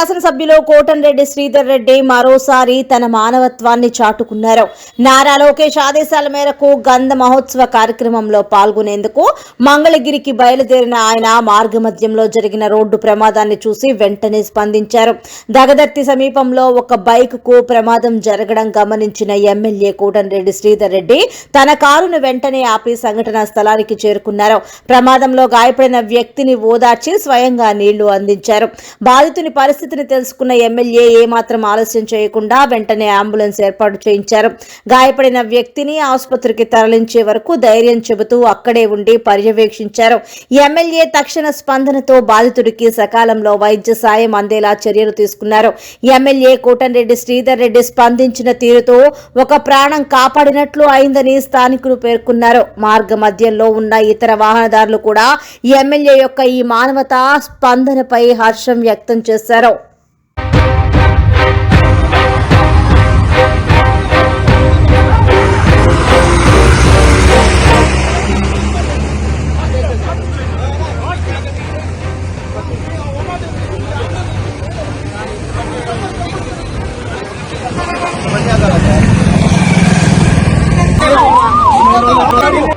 శాసనసభ్యులు కోటంరెడ్డి శ్రీధర్ రెడ్డి మరోసారి తన మానవత్వాన్ని చాటుకున్నారు. నారా లోకేష్ ఆదేశాల మేరకు గంధ మహోత్సవ కార్యక్రమంలో పాల్గొనేందుకు మంగళగిరికి బయలుదేరిన ఆయన మార్గమధ్యంలో జరిగిన రోడ్డు ప్రమాదాన్ని చూసి వెంటనే స్పందించారు. దగదర్తి సమీపంలో ఒక బైక్కు ప్రమాదం జరగడం గమనించిన ఎమ్మెల్యే కోటంరెడ్డి శ్రీధర్ రెడ్డి తన కారును వెంటనే ఆపి సంఘటనా స్థలానికి చేరుకున్నారు. ప్రమాదంలో గాయపడిన వ్యక్తిని ఓదార్చి స్వయంగా నీళ్ళు అందించారు. బాధితుని పరిస్థితి పరిస్థితిని తెలుసుకున్న ఎమ్మెల్యే ఏమాత్రం ఆలస్యం చేయకుండా వెంటనే అంబులెన్స్ ఏర్పాటు చేయించారు. గాయపడిన వ్యక్తిని ఆసుపత్రికి తరలించే వరకు ధైర్యం చెబుతూ అక్కడే ఉండి పర్యవేక్షించారు. ఎమ్మెల్యే తక్షణ స్పందనతో బాధితుడికి సకాలంలో వైద్య సాయం అందేలా చర్యలు తీసుకున్నారు. ఎమ్మెల్యే కోటన్రెడ్డి శ్రీధర్ రెడ్డి స్పందించిన తీరుతో ఒక ప్రాణం కాపాడినట్లు అయిందని స్థానికులు పేర్కొన్నారు. మార్గ మధ్యంలో ఉన్న ఇతర వాహనదారులు కూడా ఎమ్మెల్యే యొక్క ఈ మానవతా స్పందనపై హర్షం వ్యక్తం చేశారు. 我们第二个了走加油加油加